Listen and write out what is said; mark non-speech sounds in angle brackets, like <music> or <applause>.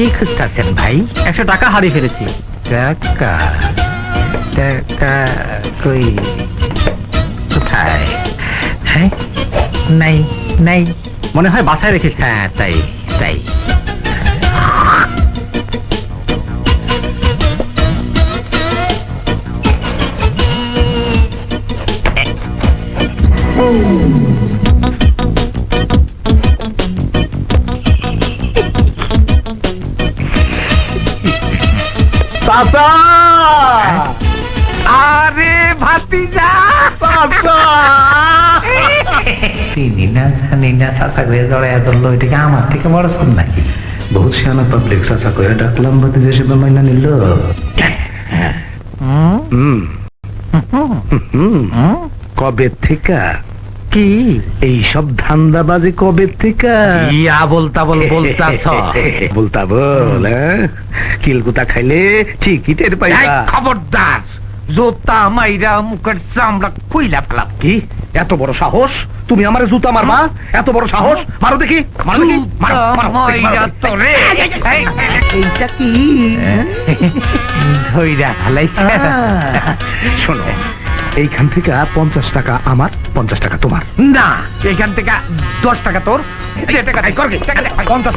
কি খুঁজতেছেন ভাই? একশো টাকা হারিয়ে ফেলেছি। টাকা? টাকা কই? কোথায়? হ্যাঁ? নাই নাই। মনে হয় বাসায় রেখেছি। হ্যাঁ তাই তাই। চাচা আরে ভাতিজা। চিনি না জানি না চাচা করে জড়াইয়া ধরলো এটাকে আমার থেকে বড় শোন নাকি? বহুত সিয়ানা পাবলিক চাচা করে ডাকলাম যে সেবা মাইনা নিল। হুম। হুম? কবে থেকে? কি? এই সব ধান্দাবাজি কবে থেকে? ইয়া বলতা বল বলতাছ? <laughs> বলতা বল হ্যাঁ? কিলকুতা খাইলে ঠিকই টের পাইবা। খবরদার জোতা মাইরা মুখের চামড়া খুইলা ফেলাম। কি? এত বড় সাহস? তুমি আমারে জুতা মারবা? এত বড় সাহস? মারো দেখি মারো দেখি এইটা কি? ধইরা ফেলাইছে। শোনো এইখান থেকে পঞ্চাশ টাকা আমার পঞ্চাশ টাকা তোমার। না এইখান থেকে দশ টাকা তোর। দে টাকা দে, করবি, টাকা দে, পঞ্চাশ